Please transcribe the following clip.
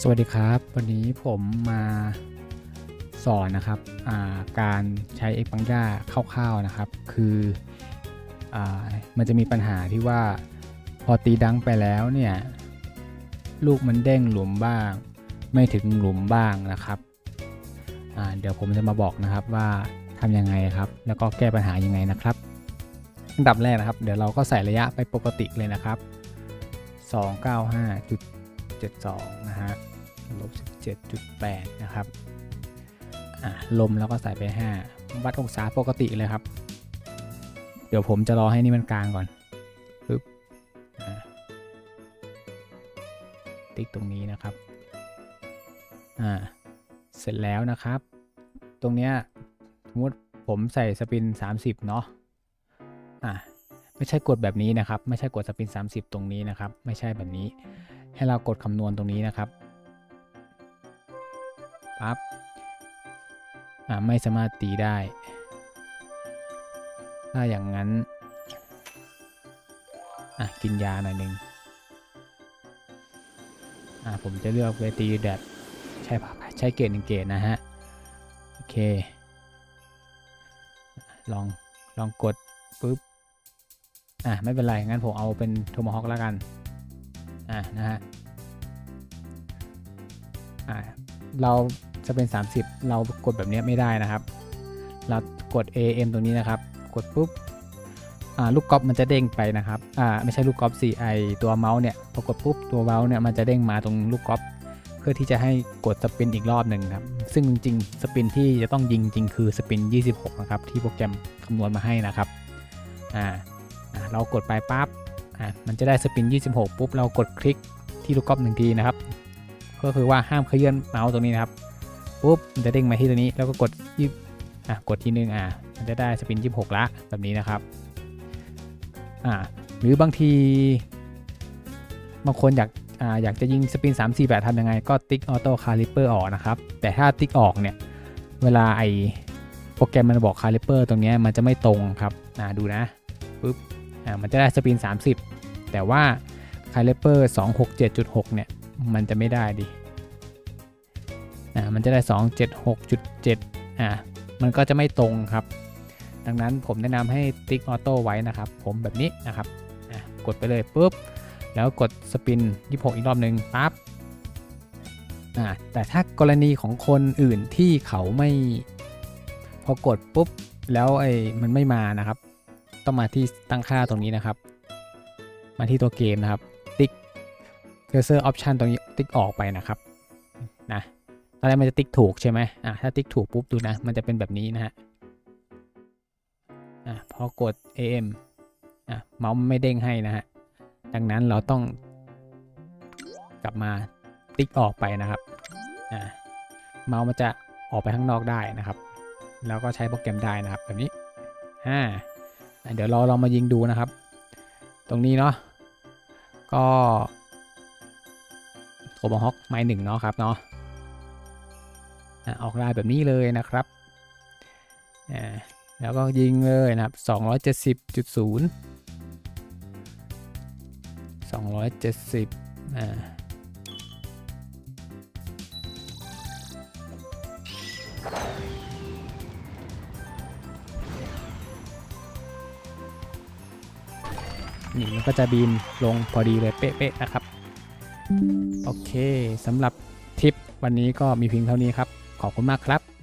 สวัสดีครับ วันนี้ผมมาสอนนะครับาการใช้ x p a n g a คร่าวๆนะครับ คืออมันจะมีปัญหาที่ว่าพอตีดังไปแล้วเนี่ยลูกมันเด้งหลุมบ้าง ไม่ถึงหลุมบ้างนะครับเดี๋ยวผมจะมาบอกนะครับว่าทำยังไงครับ แล้วก็แก้ปัญหายังไงนะครับอันดับแรกนะครับ เดี๋ยวเราก็ใส่ระยะไปปกติเลยนะครับ 295.72 นะฮะลบ 17.8 นะครับลมแล้วก็ใส่ไป 5 วัดองศาปกติเลยครับ เดี๋ยวผมจะรอให้นี่มันกลางก่อนปึ๊บติ๊กตรงนี้นะครับ อ่า เสร็จแล้วนะครับ ตรงเนี้ยสมมติผมใส่สปิน 30 เนาะอะไม่ใช่กดแบบนี้นะครับ ไม่ใช่กดสปิน 30 ตรงนี้นะครับ ไม่ใช่แบบนี้ ให้เรากดคำนวณตรงนี้นะครับปั๊บอ่าไม่สามารถตีได้ ถ้าอย่างนั้นอะกินยาหน่อยหนึ่งอ่าผมจะเลือกเวทีแบบใช้ใช้เกรดหนึ่งเกรดนะฮะ โอเค ลองลองกดปุ๊บ อะ ไม่เป็นไร งั้นผมเอาเป็นโทมฮอคแล้วกัน อะนะฮะอะเราจะเป็น 30 เรากดแบบนี้ไม่ได้นะครับ เรากด AM ตรงนี้นะครับ กดปุ๊บอ่าลูกกอล์ฟมันจะเด้งไปนะครับอ่าไม่ใช่ลูกกอล์ฟสิไอตัวเมาส์เนี่ยพอกดปุ๊บตัวเมาส์เนี่ยมันจะเด้งมาตรงลูกกอล์ฟเพื่อที่จะให้กดสปินอีกรอบหนึ่งครับ ซึ่งจริงๆสปินที่จะต้องยิงจริงคือสปิน 26 นะครับ ที่โปรแกรมคำนวณมาให้นะครับ อ่าเรากดไปปั๊บ อะมันจะได้สปิน 26 ปุ๊บเรากดคลิกที่ลูกกอล์ฟหนึ่งทีนะครับ ก็คือว่าห้ามเคลื่อนเมาส์ตรงนี้นะครับปุ๊บมันจะเด้งมาที่ตัวนี้แล้วก็กดยี่อะกดทีนึงอะมันจะได้สปิน 26 ละแบบนี้นะครับอ่าหรือบางทีบางคนอยากอ่าอยากจะยิงสปิน 3 4 8ทำยังไง ก็ติ๊กออโต้คาลิเปอร์ออกนะครับ แต่ถ้าติ๊กออกเนี่ยเวลาไอโปรแกรมมันบอกคาลิเปอร์ตรงเนี้ยมันจะไม่ตรงครับอ่าดูนะปุ๊บ อ่ามันจะได้สปิน 30 แต่ว่าคาลิเปอร์267.6 เนี่ย มันจะไม่ได้ดิอ่ามันจะได้ 276.7 อ่ามันก็จะไม่ตรงครับ ดังนั้นผมแนะนำให้ติ๊กออโต้ไว้นะครับ ผมแบบนี้นะครับอะกดไปเลยปุ๊บ แล้วกดสปิน 26 อีกรอบหนึ่งปั๊บอ่าแต่ถ้ากรณีของคนอื่นที่เขาไม่ พอกดปุ๊บ แล้วไอ้มันไม่มานะครับ ต้องมาที่ตั้งค่าตรงนี้นะครับ มาที่ตัวเกมนะครับ ติ๊ก cursor option ตรงนี้ติ๊กออกไปนะครับ นะ ตอนแรกมันจะติ๊กถูกใช่ไหมอะ ถ้าติ๊กถูกปุ๊บดูนะ มันจะเป็นแบบนี้นะฮะ อะ พอกด AM อะ เมาส์ไม่เด้งให้นะฮะ ดังนั้นเราต้องกลับมาติ๊กออกไปนะครับ อ่า เมาส์มันจะออกไปข้างนอกได้นะครับ แล้วก็ใช้โปรแกรมได้นะครับแบบนี้อ่า เดี๋ยวเราลองมายิงดูนะครับ ตรงนี้เนาะก็โคบฮอกไม้หนึ่งเนาะครับเนาะอะออกลายแบบนี้เลยนะครับอ่าแล้วก็ยิงเลยนะครับ 270.0 270อ่า นี่มันก็จะบีมลงพอดีเลยเป๊ะๆนะครับ โอเคสำหรับทิปวันนี้ก็มีเพียงเท่านี้ครับ ขอบคุณมากครับ